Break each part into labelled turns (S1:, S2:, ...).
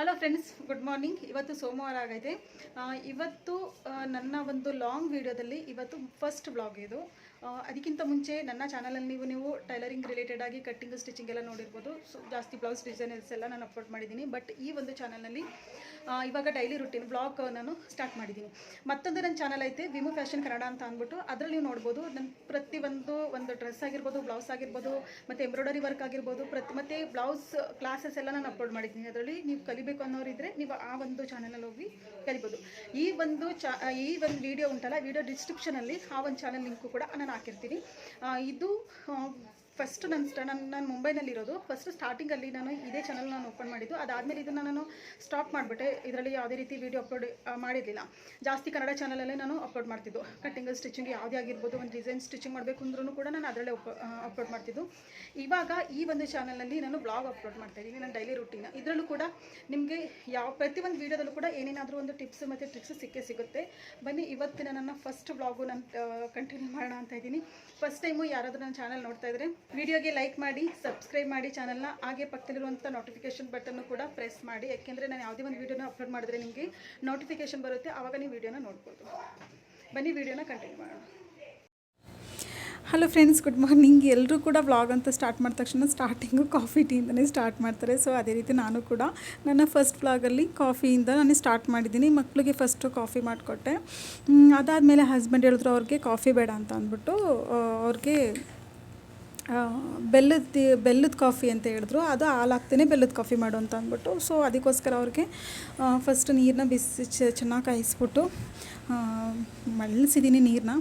S1: Hello friends good morning ಇವತ್ತು ಸೋಮವಾರ ಆಗೈತೆ. ಇವತ್ತು ನನ್ನ ಒಂದು ಲಾಂಗ್ ವಿಡಿಯೋದಲ್ಲಿ ಇವತ್ತು ಫಸ್ಟ್ ಬ್ಲಾಗ್ ಇದು. ಅದಕ್ಕಿಂತ ಮುಂಚೆ ನನ್ನ ಚಾನಲಲ್ಲಿ ನೀವು ನೀವು ಟೈಲರಿಂಗ್ ರಿಲೇಟೆಡ್ ಆಗಿ ಕಟ್ಟಿಂಗ್ ಸ್ಟಿಚಿಂಗ್ ಎಲ್ಲ ನೋಡಿರ್ಬೋದು. ಸೊ ಜಾಸ್ತಿ ಬ್ಲೌಸ್ ಡಿಸೈನರ್ಸ್ ಎಲ್ಲ ನಾನು ಅಪ್ಲೋಡ್ ಮಾಡಿದ್ದೀನಿ. ಬಟ್ ಈ ಒಂದು ಚಾನಲ್ನಲ್ಲಿ ಇವಾಗ ಡೈಲಿ ರುಟೀನ್ ಬ್ಲಾಗ್ ನಾನು ಸ್ಟಾರ್ಟ್ ಮಾಡಿದ್ದೀನಿ. ಮತ್ತೊಂದು ನನ್ನ ಚಾನಲ್ ಐತೆ ವಿಮು ಫ್ಯಾಷನ್ ಕನ್ನಡ ಅಂತ ಅಂದ್ಬಿಟ್ಟು. ಅದರಲ್ಲಿ ನೀವು ನೋಡ್ಬೋದು ನನ್ನ ಪ್ರತಿಯೊಂದು ಒಂದು ಡ್ರೆಸ್ ಆಗಿರ್ಬೋದು ಬ್ಲೌಸ್ ಆಗಿರ್ಬೋದು, ಮತ್ತು ಎಂಬ್ರಾಯ್ಡರಿ ವರ್ಕ್ ಆಗಿರ್ಬೋದು, ಪ್ರತಿ, ಮತ್ತು ಬ್ಲೌಸ್ ಕ್ಲಾಸಸ್ ಎಲ್ಲ ನಾನು ಅಪ್ಲೋಡ್ ಮಾಡಿದ್ದೀನಿ. ಅದರಲ್ಲಿ ನೀವು ಕಲಿಬೇಕು ಅನ್ನೋರಿದ್ರೆ ನೀವು ಆ ಒಂದು ಚಾನಲಲ್ಲಿ ಹೋಗಿ ಕಲಿಬೋದು. ಈ ಒಂದು ಚಾ, ಈ ಒಂದು ವಿಡಿಯೋ ಉಂಟಲ್ಲ ವಿಡಿಯೋ ಡಿಸ್ಕ್ರಿಪ್ಷನಲ್ಲಿ ಆ ಒಂದು ಚಾನಲ್ ಲಿಂಕು ಕೂಡ ನಾನು ಹಾಕಿರ್ತೀನಿ ಆ, ಇದು ಫಸ್ಟ್ ನನ್ನ ಸ್ಟ ನನ್ನ ನಾನು ಮುಂಬೈನಲ್ಲಿರೋದು. ಫಸ್ಟ್ ಸ್ಟಾರ್ಟಿಂಗಲ್ಲಿ ನಾನು ಇದೇ ಚಾನಲ್ ನಾನು ಓಪನ್ ಮಾಡಿದ್ದು. ಅದಾದಮೇಲೆ ಇದನ್ನು ನಾನು ಸ್ಟಾಪ್ ಮಾಡಿಬಿಟ್ಟೆ. ಇದರಲ್ಲಿ ಯಾವುದೇ ರೀತಿ ವೀಡಿಯೋ ಅಪ್ಲೋಡ್ ಮಾಡಿರಲಿಲ್ಲ. ಜಾಸ್ತಿ ಕನ್ನಡ ಚಾನಲಲ್ಲೇ ನಾನು ಅಪ್ಲೋಡ್ ಮಾಡ್ತಿದ್ದು. ಕಟ್ಟಿಂಗ್ ಸ್ಟಿಚಿಂಗ್ ಯಾವುದೇ ಆಗಿರ್ಬೋದು, ಒಂದು ಡಿಸೈನ್ ಸ್ಟಿಚಿಂಗ್ ಮಾಡಬೇಕು ಅಂದ್ರೂ ಕೂಡ ನಾನು ಅದರಲ್ಲೇ ಅಪ್ಲೋಡ್ ಮಾಡ್ತಿದ್ದು. ಇವಾಗ ಈ ಒಂದು ಚಾನಲಲ್ಲಿ ನಾನು ಬ್ಲಾಗ್ ಅಪ್ಲೋಡ್ ಮಾಡ್ತಾಯಿದ್ದೀನಿ ನನ್ನ ಡೈಲಿ ರುಟೀನ್ ಇದರಲ್ಲೂ ಕೂಡ ನಿಮಗೆ ಯಾವ, ಪ್ರತಿಯೊಂದು ವೀಡಿಯೋದಲ್ಲೂ ಕೂಡ ಏನೇನಾದರೂ ಒಂದು ಟಿಪ್ಸ್ ಮತ್ತು ಟ್ರಿಕ್ಸ್ ಸಿಕ್ಕೇ ಸಿಗುತ್ತೆ. ಬನ್ನಿ, ಇವತ್ತಿನ ನನ್ನ ಫಸ್ಟ್ ಬ್ಲಾಗು ನಾನು ಕಂಟಿನ್ಯೂ ಮಾಡೋಣ ಅಂತ ಇದ್ದೀನಿ ಫಸ್ಟ್ ಟೈಮು ಯಾರಾದರೂ ನನ್ನ ಚಾನಲ್ ನೋಡ್ತಾ ಇದ್ದರೆ ವಿಡಿಯೋಗೆ ಲೈಕ್ ಮಾಡಿ, ಸಬ್ಸ್ಕ್ರೈಬ್ ಮಾಡಿ ಚಾನಲ್ನ. ಹಾಗೆ ಪಕ್ಕದಲ್ಲಿರುವಂಥ ನೋಟಿಫಿಕೇಶನ್ ಬಟನ್ನು ಕೂಡ ಪ್ರೆಸ್ ಮಾಡಿ. ಯಾಕೆಂದರೆ ನಾನು ಯಾವುದೇ ಒಂದು ವೀಡಿಯೋನ ಅಪ್ಲೋಡ್ ಮಾಡಿದ್ರೆ ನಿಮಗೆ ನೋಟಿಫಿಕೇಶನ್ ಬರುತ್ತೆ. ಆವಾಗ ನೀವು ವೀಡಿಯೋನ ನೋಡ್ಬೋದು. ಬನ್ನಿ, ವೀಡಿಯೋನ ಕಂಟಿನ್ಯೂ ಮಾಡೋಣ. ಹಲೋ ಫ್ರೆಂಡ್ಸ್ ಗುಡ್ ಮಾರ್ನಿಂಗ್ ಎಲ್ಲರೂ ಕೂಡ ವ್ಲಾಗ್ ಅಂತ ಸ್ಟಾರ್ಟ್ ಮಾಡಿದ ತಕ್ಷಣ ಸ್ಟಾರ್ಟಿಂಗು ಕಾಫಿ ಟೀಯಿಂದನೇ ಸ್ಟಾರ್ಟ್ ಮಾಡ್ತಾರೆ. ಸೊ ಅದೇ ರೀತಿ ನಾನು ಕೂಡ ನನ್ನ ಫಸ್ಟ್ ವ್ಲಾಗಲ್ಲಿ ಕಾಫಿಯಿಂದ ನಾನು ಸ್ಟಾರ್ಟ್ ಮಾಡಿದ್ದೀನಿ. ಮಕ್ಕಳಿಗೆ ಫಸ್ಟು ಕಾಫಿ ಮಾಡಿಕೊಟ್ಟೆ. ಅದಾದಮೇಲೆ ಹಸ್ಬೆಂಡ್ ಹೇಳಿದ್ರು ಅವ್ರಿಗೆ ಕಾಫಿ ಬೇಡ ಅಂತ ಅಂದ್ಬಿಟ್ಟು ಅವ್ರಿಗೆ ಬೆಲ್ಲದ ಬೆಲ್ಲದ ಕಾಫಿ ಅಂತ ಹೇಳಿದ್ರು. ಅದು ಹಾಲು ಹಾಕ್ತೇನೆ ಬೆಲ್ಲದ ಕಾಫಿ ಮಾಡು ಅಂತ ಅಂದ್ಬಿಟ್ಟು. ಸೊ ಅದಕ್ಕೋಸ್ಕರ ಅವ್ರಿಗೆ ಫಸ್ಟ್ ನೀರನ್ನ ಬಿಸಿ ಚೆನ್ನಾಗಿ ಕಾಯಿಸ್ಬಿಟ್ಟು ಮಳ್ಸಿದ್ದೀನಿ ನೀರನ್ನ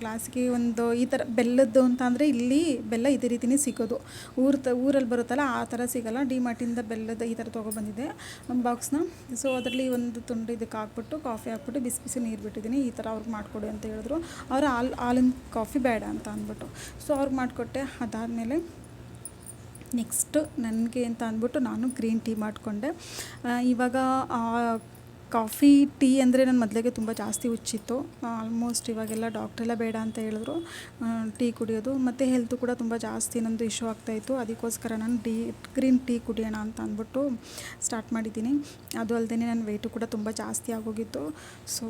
S1: ಗ್ಲಾಸ್ಗೆ ಒಂದು ಈ ಥರ ಬೆಲ್ಲದ್ದು ಅಂತ ಅಂದರೆ ಇಲ್ಲಿ ಬೆಲ್ಲ ಇದೇ ರೀತಿಯೇ ಸಿಗೋದು. ಊರು ತ, ಊರಲ್ಲಿ ಬರುತ್ತಲ್ಲ ಆ ಥರ ಸಿಗೋಲ್ಲ. ಡಿ ಮಾರ್ಟಿಂದ ಬೆಲ್ಲದ ಈ ಥರ ತೊಗೊಬಂದಿದ್ದೆ ಬಾಕ್ಸ್ನ ಸೊ ಅದರಲ್ಲಿ ಒಂದು ತುಂಡು ಇದಕ್ಕೆ ಹಾಕ್ಬಿಟ್ಟು ಕಾಫಿ ಹಾಕ್ಬಿಟ್ಟು, ಬಿಸಿ ಬಿಸಿ ನೀರು ಬಿಟ್ಟಿದ್ದೀನಿ. ಈ ಥರ ಅವ್ರಿಗೆ ಮಾಡಿಕೊಡಿ ಅಂತ ಹೇಳಿದ್ರು. ಅವರು ಹಾಲು, ಹಾಲಿನ ಕಾಫಿ ಬೇಡ ಅಂತ ಅಂದ್ಬಿಟ್ಟು. ಸೊ ಅವ್ರಿಗೆ ಮಾಡಿಕೊಟ್ಟೆ. ಅದಾದಮೇಲೆ ನೆಕ್ಸ್ಟು ನನಗೆ ಅಂತ ಅಂದ್ಬಿಟ್ಟು ನಾನು ಗ್ರೀನ್ ಟೀ ಮಾಡಿಕೊಂಡೆ. ಇವಾಗ ಕಾಫಿ, ಟೀ ಅಂದರೆ ನನ್ನ ಮೊದಲಿಗೆ ತುಂಬ ಜಾಸ್ತಿ ಹುಚ್ಚಿತ್ತು. ಆಲ್ಮೋಸ್ಟ್ ಇವಾಗೆಲ್ಲ ಡಾಕ್ಟ್ರೆಲ್ಲ ಬೇಡ ಅಂತ ಹೇಳಿದ್ರು. ಟೀ ಕುಡಿಯೋದು. ಮತ್ತು ಹೆಲ್ತ್ ಕೂಡ ತುಂಬ ಜಾಸ್ತಿ ನಂದು ಇಶ್ಯೂ ಆಗ್ತಾಯಿತ್ತು ಅದಕ್ಕೋಸ್ಕರ ನಾನು ಟೀ ಗ್ರೀನ್ ಟೀ ಕುಡಿಯೋಣ ಅಂತ ಅಂದ್ಬಿಟ್ಟು ಸ್ಟಾರ್ಟ್ ಮಾಡಿದ್ದೀನಿ. ಅದು ಅಲ್ಲದೆ ನನ್ನ ವೆಯ್ಟು ಕೂಡ ತುಂಬ ಜಾಸ್ತಿ ಆಗೋಗಿತ್ತು. So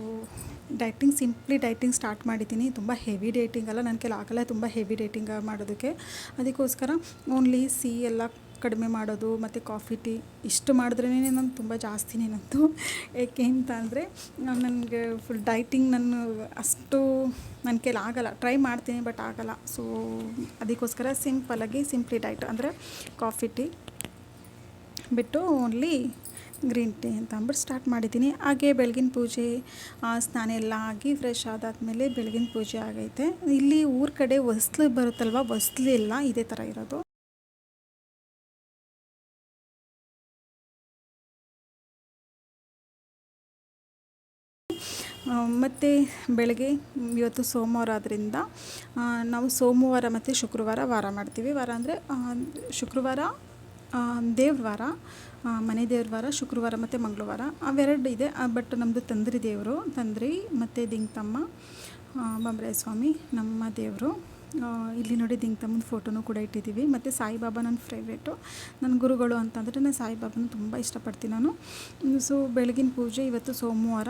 S1: dieting simply dieting start ಮಾಡಿದ್ದೀನಿ. ತುಂಬ ಹೆವಿ ಡೇಟಿಂಗ್ ಅಲ್ಲ ನನ್ನ ಕೆಲ ಆಗಲ್ಲ, ತುಂಬ ಹೆವಿ ಡೇಟಿಂಗ್ ಮಾಡೋದಕ್ಕೆ. ಅದಕ್ಕೋಸ್ಕರ ಓನ್ಲಿ ಸಿ ಎಲ್ಲ ಕಡಿಮೆ ಮಾಡೋದು ಮತ್ತು ಕಾಫಿ ಟೀ ಇಷ್ಟು ಮಾಡಿದ್ರೇ ನಾನು ತುಂಬ ಜಾಸ್ತಿ ನಂದು ಏಕೆ ಅಂತ ಅಂದರೆ ನನಗೆ ಫುಲ್ ಡೈಟಿಂಗ್ ನಾನು ಅಷ್ಟು ನನ್ನ ಕೈಲಿ ಆಗಲ್ಲ. ಟ್ರೈ ಮಾಡ್ತೀನಿ ಬಟ್ ಆಗಲ್ಲ. ಸೊ ಅದಕ್ಕೋಸ್ಕರ ಸಿಂಪಲಾಗಿ ಸಿಂಪ್ಲಿ ಡೈಟ್ ಅಂದರೆ ಕಾಫಿ ಟೀ ಬಿಟ್ಟು ಓನ್ಲಿ ಗ್ರೀನ್ ಟೀ ಅಂತ ಅಂದ್ಬಿಟ್ಟು ಸ್ಟಾರ್ಟ್ ಮಾಡಿದ್ದೀನಿ. ಹಾಗೆ ಬೆಳಗಿನ ಪೂಜೆ ಸ್ನಾನ ಎಲ್ಲ ಆಗಿ ಫ್ರೆಶ್ ಆದಾದಮೇಲೆ ಬೆಳಗಿನ ಪೂಜೆ ಆಗೈತೆ. ಇಲ್ಲಿ ಊರ ಕಡೆ ಹೊಸ್ಲು ಬರುತ್ತಲ್ವ? ಹೊಸ್ಲು ಇಲ್ಲ, ಇದೇ ಥರ ಇರೋದು. ಮತ್ತು ಬೆಳಗ್ಗೆ ಇವತ್ತು ಸೋಮವಾರ ಆದ್ದರಿಂದ ನಾವು ಸೋಮವಾರ ಮತ್ತು ಶುಕ್ರವಾರ ವಾರ ಮಾಡ್ತೀವಿ. ವಾರ ಅಂದರೆ ಶುಕ್ರವಾರ ದೇವ್ರ ವಾರ ಮನೆ ದೇವ್ರ ವಾರ ಶುಕ್ರವಾರ ಮತ್ತು ಮಂಗಳವಾರ, ಅವೆರಡು ಇದೆ. ಬಟ್ ನಮ್ಮದು ತಂದ್ರಿ ದೇವರು, ತಂದ್ರಿ ಮತ್ತು ದಿಂಗ್ತಮ್ಮ ಬೊಂಬರಾಯ ಸ್ವಾಮಿ, ನಮ್ಮ ದೇವರು. ಇಲ್ಲಿ ನೋಡಿ ದಿಂಗ್ತಮ್ಮನ ಫೋಟೋನು ಕೂಡ ಇಟ್ಟಿದ್ದೀವಿ ಮತ್ತು ಸಾಯಿಬಾಬಾ ನನ್ನ ಫೇವ್ರೇಟು ನನ್ನ ಗುರುಗಳು ಅಂತಂದರೆ ನಾನು ಸಾಯಿಬಾಬಾನ ತುಂಬ ಇಷ್ಟಪಡ್ತೀನಿ ನಾನು. ಸೊ ಬೆಳಗಿನ ಪೂಜೆ ಇವತ್ತು ಸೋಮವಾರ.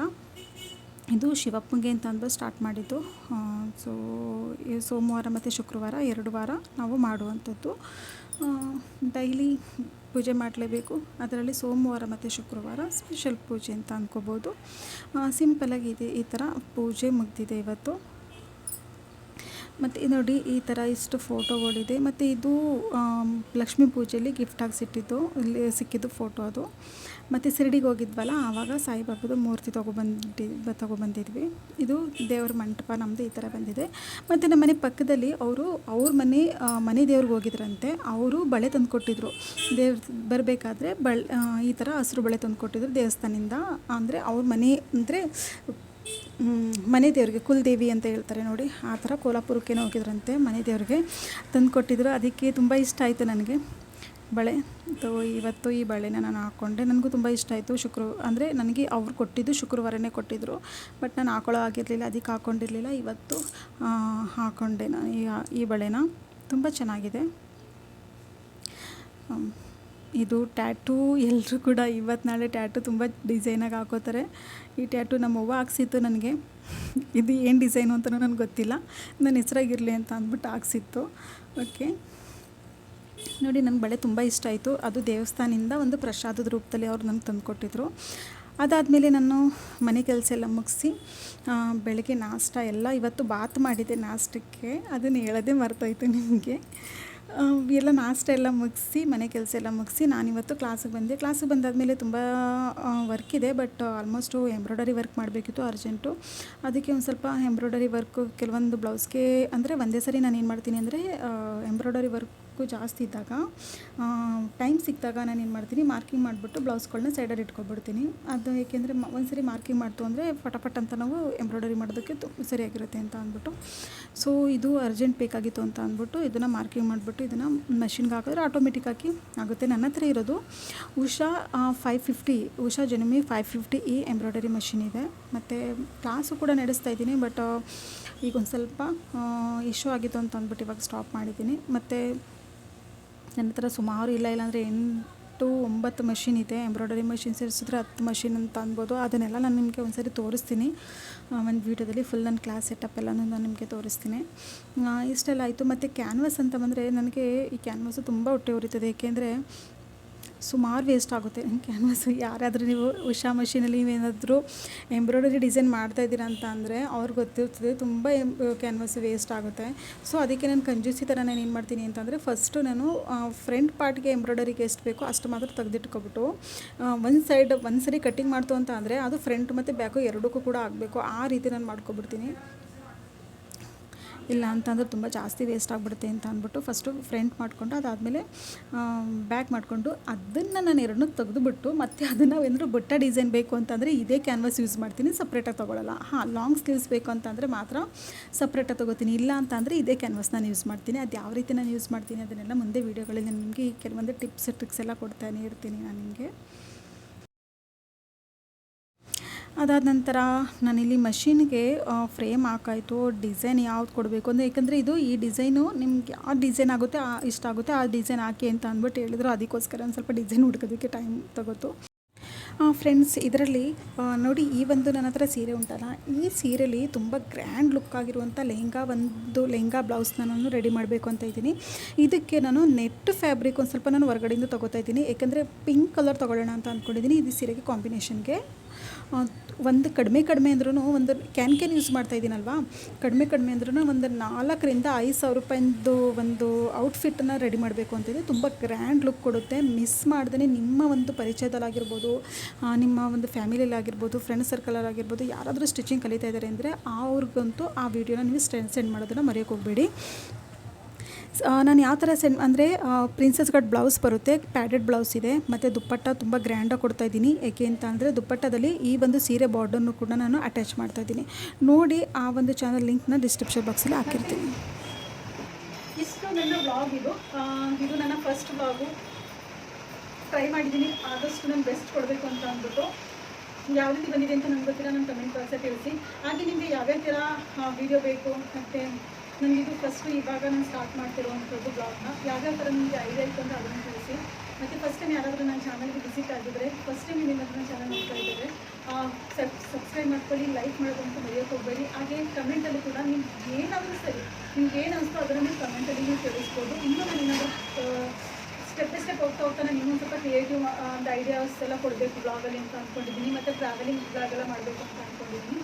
S1: ಇದು ಶಿವಪ್ಪಂಗೆ ಅಂತ ಅಂದ್ಬಿಟ್ಟು ಸ್ಟಾರ್ಟ್ ಮಾಡಿದ್ದು. ಸೊ ಸೋಮವಾರ ಮತ್ತು ಶುಕ್ರವಾರ ಎರಡು ವಾರ ನಾವು ಮಾಡುವಂಥದ್ದು. ಡೈಲಿ ಪೂಜೆ ಮಾಡಲೇಬೇಕು. ಅದರಲ್ಲಿ ಸೋಮವಾರ ಮತ್ತು ಶುಕ್ರವಾರ ಸ್ಪೆಷಲ್ ಪೂಜೆ ಅಂತ ಅಂದ್ಕೋಬೋದು ಸಿಂಪಲಾಗಿ ಇದೆ ಈ ಥರ ಪೂಜೆ ಮುಗ್ದಿದೆ ಇವತ್ತು. ಮತ್ತು ನೋಡಿ ಈ ಥರ ಇಷ್ಟು ಫೋಟೋಗಳಿದೆ. ಮತ್ತು ಇದು ಲಕ್ಷ್ಮೀ ಪೂಜೆಯಲ್ಲಿ ಆಗಿ ಸಿಟ್ಟಿದ್ದು, ಇಲ್ಲಿ ಸಿಕ್ಕಿದ್ದು ಫೋಟೋ ಅದು. ಮತ್ತು ಶಿರಡಿಗೆ ಹೋಗಿದ್ವಲ್ಲ, ಆವಾಗ ಸಾಯಿಬಾಬಾದು ಮೂರ್ತಿ ತೊಗೊಬಂದಿ ತೊಗೊಬಂದಿದ್ವಿ ಇದು ದೇವ್ರ ಮಂಟಪ ನಮ್ಮದು ಈ ಥರ ಬಂದಿದೆ. ಮತ್ತು ನಮ್ಮ ಮನೆ ಪಕ್ಕದಲ್ಲಿ ಅವರು, ಅವ್ರ ಮನೆ ಮನೆ ದೇವ್ರಿಗೆ ಹೋಗಿದ್ರಂತೆ. ಅವರು ಬಳೆ ತಂದು ಕೊಟ್ಟಿದ್ರು. ದೇವ್ರ ಬರಬೇಕಾದ್ರೆ ಬಳ ಈ ಥರ ಹಸಿರು ಬಳೆ ತಂದು ಕೊಟ್ಟಿದ್ರು ದೇವಸ್ಥಾನದಿಂದ. ಅಂದರೆ ಅವ್ರ ಮನೆ, ಅಂದರೆ ಮನೆ ದೇವ್ರಿಗೆ ಕುಲದೇವಿ ಅಂತ ಹೇಳ್ತಾರೆ ನೋಡಿ. ಆ ಥರ ಕೋಲಾಪುರಕ್ಕೇನೋ ಹೋಗಿದ್ರಂತೆ ಮನೆ ದೇವ್ರಿಗೆ. ತಂದು ಕೊಟ್ಟಿದ್ರು. ಅದಕ್ಕೆ ತುಂಬ ಇಷ್ಟ ಆಯಿತು ನನಗೆ. ಬಳೆ, ತೋ, ಇವತ್ತು ಈ ಬಳೆನ ನಾನು ಹಾಕ್ಕೊಂಡೆ ನನಗೂ ತುಂಬ ಇಷ್ಟ ಆಯಿತು. ಶುಕ್ರ ಅಂದರೆ ನನಗೆ ಅವ್ರು ಕೊಟ್ಟಿದ್ದು ಶುಕ್ರವಾರನೇ ಕೊಟ್ಟಿದ್ದರು ಬಟ್ ನಾನು ಹಾಕೊಳ್ಳೋ ಆಗಿರಲಿಲ್ಲ ಅದಕ್ಕೆ ಹಾಕ್ಕೊಂಡಿರಲಿಲ್ಲ ಇವತ್ತು ಹಾಕ್ಕೊಂಡೆ ನಾನು ಈ ಈ ಬಳೆನ. ತುಂಬ ಚೆನ್ನಾಗಿದೆ. ಇದು ಟ್ಯಾಟೂ ಎಲ್ಲರೂ ಕೂಡ ಇವತ್ತು ನಾಳೆ ಟ್ಯಾಟೂ ತುಂಬ ಡಿಸೈನಾಗಿ ಹಾಕೋತಾರೆ. ಈ ಟ್ಯಾಟೂ ನಮ್ಮ ಅವ್ವ ಹಾಕ್ಸಿತ್ತು ನನಗೆ. ಇದು ಏನು ಡಿಸೈನು ಅಂತಲೂ ನನಗೆ ಗೊತ್ತಿಲ್ಲ. ನನ್ನ ಹೆಸರಾಗಿರಲಿ ಅಂತ ಅಂದ್ಬಿಟ್ಟು ಹಾಕ್ಸಿತ್ತು. ಓಕೆ ನೋಡಿ, ನನಗೆ ಬಳೆ ತುಂಬ ಇಷ್ಟ ಆಯಿತು. ಅದು ದೇವಸ್ಥಾನದಿಂದ ಒಂದು ಪ್ರಸಾದದ ರೂಪದಲ್ಲಿ ಅವ್ರು ನನಗೆ ತಂದುಕೊಟ್ಟಿದ್ರು. ಅದಾದಮೇಲೆ ನಾನು ಮನೆ ಕೆಲಸ ಎಲ್ಲ ಮುಗಿಸಿ ಬೆಳಗ್ಗೆ ನಾಷ್ಟ ಎಲ್ಲ ಇವತ್ತು ಬಾತ್ ಮಾಡಿದ್ದೆ ನಾಷ್ಟಕ್ಕೆ. ಅದನ್ನು ಹೇಳೋದೇ ಮರ್ತೋಯ್ತು ನಿಮಗೆ. ಎಲ್ಲ ನಾಷ್ಟ ಎಲ್ಲ ಮುಗಿಸಿ, ಮನೆ ಕೆಲಸ ಎಲ್ಲ ಮುಗಿಸಿ ನಾನಿವತ್ತು ಕ್ಲಾಸಿಗೆ ಬಂದೆ. ಕ್ಲಾಸಿಗೆ ಬಂದಾದಮೇಲೆ ತುಂಬ ವರ್ಕ್ ಇದೆ ಬಟ್ ಆಲ್ಮೋಸ್ಟು ಎಂಬ್ರಾಯ್ಡರಿ ವರ್ಕ್ ಮಾಡಬೇಕಿತ್ತು ಅರ್ಜೆಂಟು ಅದಕ್ಕೆ ಒಂದು ಸ್ವಲ್ಪ ಎಂಬ್ರಾಯ್ಡರಿ ವರ್ಕು ಕೆಲವೊಂದು ಬ್ಲೌಸ್ಗೆ ಅಂದರೆ ಒಂದೇ ಸರಿ ನಾನು ಏನು ಮಾಡ್ತೀನಿ ಅಂದರೆ ಎಂಬ್ರಾಯ್ಡರಿ ವರ್ಕು ಜಾಸ್ತಿ ಇದ್ದಾಗ ಟೈಮ್ ಸಿಕ್ಕಿದಾಗ ನಾನು ಏನು ಮಾಡ್ತೀನಿ ಮಾರ್ಕಿಂಗ್ ಮಾಡಿಬಿಟ್ಟು ಬ್ಲೌಸ್ಗಳನ್ನ ಸೈಡಲ್ಲಿ ಇಟ್ಕೊಬಿಡ್ತೀನಿ. ಅದು ಏಕೆಂದರೆ ಒಂದು ಸರಿ ಮಾರ್ಕಿಂಗ್ ಮಾಡ್ತು ಅಂದರೆ ಫಟಾಫಟ್ ಅಂತ ನಾವು ಎಂಬ್ರಾಯ್ಡರಿ ಮಾಡೋದಕ್ಕೆ ತು, ಸರಿಯಾಗಿರುತ್ತೆ ಅಂತ ಅಂದ್ಬಿಟ್ಟು. ಸೊ ಇದು ಅರ್ಜೆಂಟ್ ಬೇಕಾಗಿತ್ತು ಅಂತ ಅಂದ್ಬಿಟ್ಟು ಇದನ್ನು ಮಾರ್ಕಿಂಗ್ ಮಾಡಿಬಿಟ್ಟು ಇದನ್ನು ಮಷಿನ್ಗೆ ಹಾಕಿದ್ರೆ ಆಟೋಮೆಟಿಕ್ ಆಗಿ ಆಗುತ್ತೆ. ನನ್ನ ಹತ್ರ ಇರೋದು Usha five fifty Usha Janome five fifty ಈ ಎಂಬ್ರಾಯ್ಡರಿ ಮಷಿನ್ ಇದೆ. ಮತ್ತು ಕ್ಲಾಸು ಕೂಡ ನಡೆಸ್ತಾ ಇದ್ದೀನಿ ಬಟ್ ಈಗ ಒಂದು ಸ್ವಲ್ಪ ಇಶ್ಯೂ ಆಗಿತ್ತು ಅಂತ ಅಂದ್ಬಿಟ್ಟು ಇವಾಗ ಸ್ಟಾಪ್ ಮಾಡಿದ್ದೀನಿ. ಮತ್ತು ನನ್ನ ಹತ್ರ ಸುಮಾರು ಇಲ್ಲ, ಇಲ್ಲಾಂದರೆ ಎಂಟು ಒಂಬತ್ತು ಮಷಿನ್ ಇದೆ. ಎಂಬ್ರಾಯ್ಡರಿ ಮಷಿನ್ ಸೇರಿಸಿದ್ರೆ ಹತ್ತು ಮಷಿನ್ ಅಂತ ಅನ್ಬೋದು. ಅದನ್ನೆಲ್ಲ ನಾನು ನಿಮಗೆ ಒಂದ್ಸರಿ ತೋರಿಸ್ತೀನಿ. ಒಂದು ವೀಡಿಯೋದಲ್ಲಿ ಫುಲ್ ನನ್ನ ಕ್ಲಾಸ್ ಸೆಟಪ್ ಎಲ್ಲನೂ ನಾನು ನಿಮಗೆ ತೋರಿಸ್ತೀನಿ. ಇಷ್ಟೆಲ್ಲ ಆಯಿತು. ಮತ್ತು ಕ್ಯಾನ್ವಸ್ ಅಂತ ಬಂದರೆ, ನನಗೆ ಈ ಕ್ಯಾನ್ವಸ್ಸು ತುಂಬ ಹೊಟ್ಟೆ ಉರಿತದೆ. ಏಕೆಂದರೆ ಸುಮಾರು ವೇಸ್ಟ್ ಆಗುತ್ತೆ ಕ್ಯಾನ್ವಾಸು ಯಾರಾದರೂ ನೀವು ಉಷಾ ಮಷೀನಲ್ಲಿ ನೀವೇನಾದರೂ ಎಂಬ್ರಾಯ್ಡರಿ ಡಿಸೈನ್ ಮಾಡ್ತಾ ಇದ್ದೀರಾ ಅಂತ ಅಂದರೆ ಅವ್ರಿಗೆ ಗೊತ್ತಿರ್ತದೆ, ತುಂಬ ಕ್ಯಾನ್ವಸ್ ವೇಸ್ಟ್ ಆಗುತ್ತೆ. ಸೊ ಅದಕ್ಕೆ ನಾನು ಕಂಜೂಸಿ ಥರ ನಾನು ಏನು ಮಾಡ್ತೀನಿ ಅಂತಂದರೆ ಫಸ್ಟು ನಾನು ಫ್ರಂಟ್ ಪಾರ್ಟ್ಗೆ ಎಂಬ್ರಾಯ್ಡರಿಗೆ ಎಷ್ಟು ಬೇಕೋ ಅಷ್ಟು ಮಾತ್ರ ತೆಗೆದಿಟ್ಕೊಬಿಟ್ಟು ಒಂದು ಸೈಡ್ ಒಂದು ಸರಿ ಕಟ್ಟಿಂಗ್ ಮಾಡ್ತು ಅಂತ ಅಂದರೆ ಅದು ಫ್ರಂಟ್ ಮತ್ತು ಬ್ಯಾಕು ಎರಡಕ್ಕೂ ಕೂಡ ಆಗಬೇಕು. ಆ ರೀತಿ ನಾನು ಮಾಡ್ಕೊಬಿಡ್ತೀನಿ. ಇಲ್ಲ ಅಂತಂದ್ರೆ ತುಂಬ ಜಾಸ್ತಿ ವೇಸ್ಟ್ ಆಗಿಬಿಡುತ್ತೆ ಅಂತ ಅಂದ್ಬಿಟ್ಟು ಫಸ್ಟು ಫ್ರಂಟ್ ಮಾಡಿಕೊಂಡು ಅದಾದಮೇಲೆ ಬ್ಯಾಕ್ ಮಾಡಿಕೊಂಡು ಅದನ್ನು ನಾನು ಎರಡನ್ನೂ ತೆಗೆದುಬಿಟ್ಟು ಮತ್ತು ಅದನ್ನು ಏನಾದರೂ ಬುಟ್ಟ ಡಿಸೈನ್ ಬೇಕು ಅಂತಂದರೆ ಇದೇ ಕ್ಯಾನ್ವಾಸ್ ಯೂಸ್ ಮಾಡ್ತೀನಿ ಸಪ್ರೇಟಾಗಿ ತೊಗೊಳ್ಳಲ್ಲ ಹಾಂ ಲಾಂಗ್ ಸ್ಲೀವ್ಸ್ ಬೇಕು ಅಂತಂದರೆ ಮಾತ್ರ ಸಪ್ರೇಟಾಗಿ ತೊಗೋತೀನಿ. ಇಲ್ಲ ಅಂತಂದರೆ ಇದೇ ಕ್ಯಾನ್ವಾಸ್ ನಾನು ಯೂಸ್ ಮಾಡ್ತೀನಿ. ಅದು ಯಾವ ರೀತಿ ನಾನು ಯೂಸ್ ಮಾಡ್ತೀನಿ ಅದನ್ನೆಲ್ಲ ಮುಂದೆ ವೀಡಿಯೋಗಳಲ್ಲಿ ನಾನು ನಿಮಗೆ ಕೆಲವೊಂದು ಟಿಪ್ಸ್ ಟ್ರಿಕ್ಸ್ ಎಲ್ಲ ಕೊಡ್ತಾನೆ ಇರ್ತೀನಿ ನಾನು ನಿಮಗೆ. ಅದಾದ ನಂತರ ನಾನಿಲ್ಲಿ ಮಷಿನ್ಗೆ ಫ್ರೇಮ್ ಹಾಕಾಯಿತು, ಡಿಸೈನ್ ಯಾವ್ದು ಕೊಡಬೇಕು ಅಂದರೆ, ಏಕೆಂದರೆ ಇದು ಈ ಡಿಸೈನು ನಿಮ್ಗೆ ಯಾವ ಡಿಸೈನ್ ಆಗುತ್ತೆ ಇಷ್ಟ ಆಗುತ್ತೆ, ಆ ಡಿಸೈನ್ ಹಾಕಿ ಅಂತ ಅಂದ್ಬಿಟ್ಟು ಹೇಳಿದ್ರು. ಅದಕ್ಕೋಸ್ಕರ ಒಂದು ಸ್ವಲ್ಪ ಡಿಸೈನ್ ಹುಡ್ಕೋದಕ್ಕೆ ಟೈಮ್ ತಗೋತು. ಫ್ರೆಂಡ್ಸ್ ಇದರಲ್ಲಿ ನೋಡಿ, ಈ ಒಂದು ನನ್ನ ಹತ್ರ ಸೀರೆ ಉಂಟಲ್ಲ, ಈ ಸೀರೆಲಿ ತುಂಬ ಗ್ರ್ಯಾಂಡ್ ಲುಕ್ ಆಗಿರುವಂಥ ಲೆಹಂಗಾ ಒಂದು ಲೆಹಂಗಾ ಬ್ಲೌಸ್ನ ನಾನು ರೆಡಿ ಮಾಡಬೇಕು ಅಂತ ಇದ್ದೀನಿ. ಇದಕ್ಕೆ ನಾನು ನೆಟ್ ಫ್ಯಾಬ್ರಿಕ್ ಒಂದು ಸ್ವಲ್ಪ ನಾನು ಹೊರಗಡೆಯಿಂದ ತೊಗೋತಾ ಇದ್ದೀನಿ. ಏಕೆಂದರೆ ಪಿಂಕ್ ಕಲರ್ ತೊಗೊಳ್ಳೋಣ ಅಂತ ಅಂದ್ಕೊಂಡಿದ್ದೀನಿ ಇದು ಸೀರೆಗೆ ಕಾಂಬಿನೇಷನ್ಗೆ ಒಂದು ಕಡಿಮೆ ಕಡಿಮೆ ಅಂದ್ರೂ ಒಂದು ಕ್ಯಾನ್ ಕ್ಯಾನ್ ಯೂಸ್ ಮಾಡ್ತಾ ಇದ್ದೀನಲ್ವಾ? ಕಡಿಮೆ ಕಡಿಮೆ ಅಂದ್ರೂ ಒಂದು ನಾಲ್ಕರಿಂದ ಐದು ಸಾವಿರ ರೂಪಾಯಿಂದು ಒಂದು ಔಟ್ಫಿಟ್ಟನ್ನು ರೆಡಿ ಮಾಡಬೇಕು ಅಂತಿದೆ ತುಂಬ ಗ್ರ್ಯಾಂಡ್ ಲುಕ್ ಕೊಡುತ್ತೆ. ಮಿಸ್ ಮಾಡ್ದೇ ನಿಮ್ಮ ಒಂದು ಪರಿಚಯದಲ್ಲಾಗಿರ್ಬೋದು. ನಿಮ್ಮ ಒಂದು ಫ್ಯಾಮಿಲಿಯಲ್ಲಾಗಿರ್ಬೋದು ಫ್ರೆಂಡ್ ಸರ್ಕಲಲ್ಲಾಗಿರ್ಬೋದು ಯಾರಾದರೂ ಸ್ಟಿಚಿಂಗ್ ಕಲಿತಾ ಇದ್ದಾರೆ ಅಂದರೆ ಅವ್ರಿಗಂತೂ ಆ ವಿಡಿಯೋನ ನೀವು ಸೆಂಡ್ ಮಾಡೋದನ್ನು ಮರೆಯೋಕೆ ಹೋಗಬೇಡಿ. ನಾನು ಯಾವ ಥರ ಸೆಂಡ್ ಅಂದರೆ ಪ್ರಿನ್ಸಸ್ ಕಟ್ ಬ್ಲೌಸ್ ಬರುತ್ತೆ ಪ್ಯಾಡೆಡ್ ಬ್ಲೌಸ್ ಇದೆ, ಮತ್ತು ದುಪ್ಪಟ್ಟ ತುಂಬ ಗ್ರ್ಯಾಂಡಾಗಿ ಕೊಡ್ತಾ ಇದ್ದೀನಿ. ಏಕೆ ಅಂತ ಅಂದರೆ ದುಪ್ಪಟ್ಟದಲ್ಲಿ ಈ ಒಂದು ಸೀರೆ ಬಾರ್ಡರ್ನು ಕೂಡ ನಾನು ಅಟ್ಯಾಚ್ ಮಾಡ್ತಾ ಇದ್ದೀನಿ. ನೋಡಿ ಆ ಒಂದು ಚಾನಲ್ ಲಿಂಕ್ನ ಡಿಸ್ಕ್ರಿಪ್ಷನ್ ಬಾಕ್ಸಲ್ಲಿ ಹಾಕಿರ್ತೀನಿ. ಇಷ್ಟು ನನ್ನ ಬ್ಲಾಗ್ ಇದು. ಇದು ನನ್ನ ಫಸ್ಟ್ ಬ್ಲಾಗು ಟ್ರೈ ಮಾಡಿದ್ದೀನಿ. ಆದಷ್ಟು ನಾನು ಬೆಸ್ಟ್ ಕೊಡಬೇಕು ಅಂತ ಅಂದ್ಬಿಟ್ಟು ಯಾವ ರೀತಿ ಬಂದಿದೆ ಅಂತ ನನಗೆ ಗೊತ್ತಿಲ್ಲ. ನನ್ನ ಕಮೆಂಟ್ ಬಾಕ್ಸಲ್ಲಿ ತಿಳಿಸಿ. ಹಾಗೆ ನಿಮಗೆ ಯಾವ್ಯಾವ ಥರ ವೀಡಿಯೋ ಬೇಕು ಮತ್ತು ನನಗಿದು ಫಸ್ಟು ಇವಾಗ ನಾನು ಸ್ಟಾರ್ಟ್ ಮಾಡ್ತಿರುವಂಥದ್ದು ಬ್ಲಾಗ್ನ ಯಾವ್ಯಾವ ಥರ ನಿಮಗೆ ಐಡಿಯಾ ಇತ್ತು ಅಂತ ಅದನ್ನು ತಿಳಿಸಿ. ಮತ್ತು ಫಸ್ಟ್ ಟೈಮ್ ಯಾರಾದರೂ ನನ್ನ ಚಾನಲ್ಗೆ ವಿಸಿಟ್ ಆಗಿದ್ದರೆ ಫಸ್ಟ್ ಟೈಮ್ ನಿಮ್ಮ ನನ್ನ ಚಾನಲ್ ನೋಡ್ತಾ ಇದ್ದಾರೆ ಸಬ್ಸ್ಕ್ರೈಬ್ ಮಾಡ್ಕೊಳ್ಳಿ ಲೈಕ್ ಮಾಡೋದಂತ ಮರೆಯೋಕೆ ಹೋಗಬೇಡಿ. ಹಾಗೆ ಕಮೆಂಟಲ್ಲಿ ಕೂಡ ನಿಮ್ಗೆ ಏನಾದರೂ ಸರಿ, ನಿಮ್ಗೆ ಏನು ಅನಿಸ್ತೋ ಅದನ್ನು ಕಮೆಂಟಲ್ಲಿ ನೀವು ತಿಳಿಸ್ಬೋದು. ಇನ್ನೂ ನಾನು ಏನಾದರೂ ಸ್ಟೆಪ್ ಬೈ ಸ್ಟೆಪ್ ಹೋಗ್ತಾ ಹೋಗ್ತಾ ನಾನು ಸ್ವಲ್ಪ ಕ್ರಿಯೇಟಿವ್ ಒಂದು ಐಡಿಯಾಸ್ ಎಲ್ಲ ಕೊಡಬೇಕು ಬ್ಲಾಗಲ್ಲಿ ಅಂತ ಅಂದ್ಕೊಂಡಿದ್ದೀನಿ ಮತ್ತು ಟ್ರಾವೆಲಿಂಗ್ ಬ್ಲಾಗೆಲ್ಲ ಮಾಡಬೇಕು ಅಂತ ಅಂದ್ಕೊಂಡಿದ್ದೀನಿ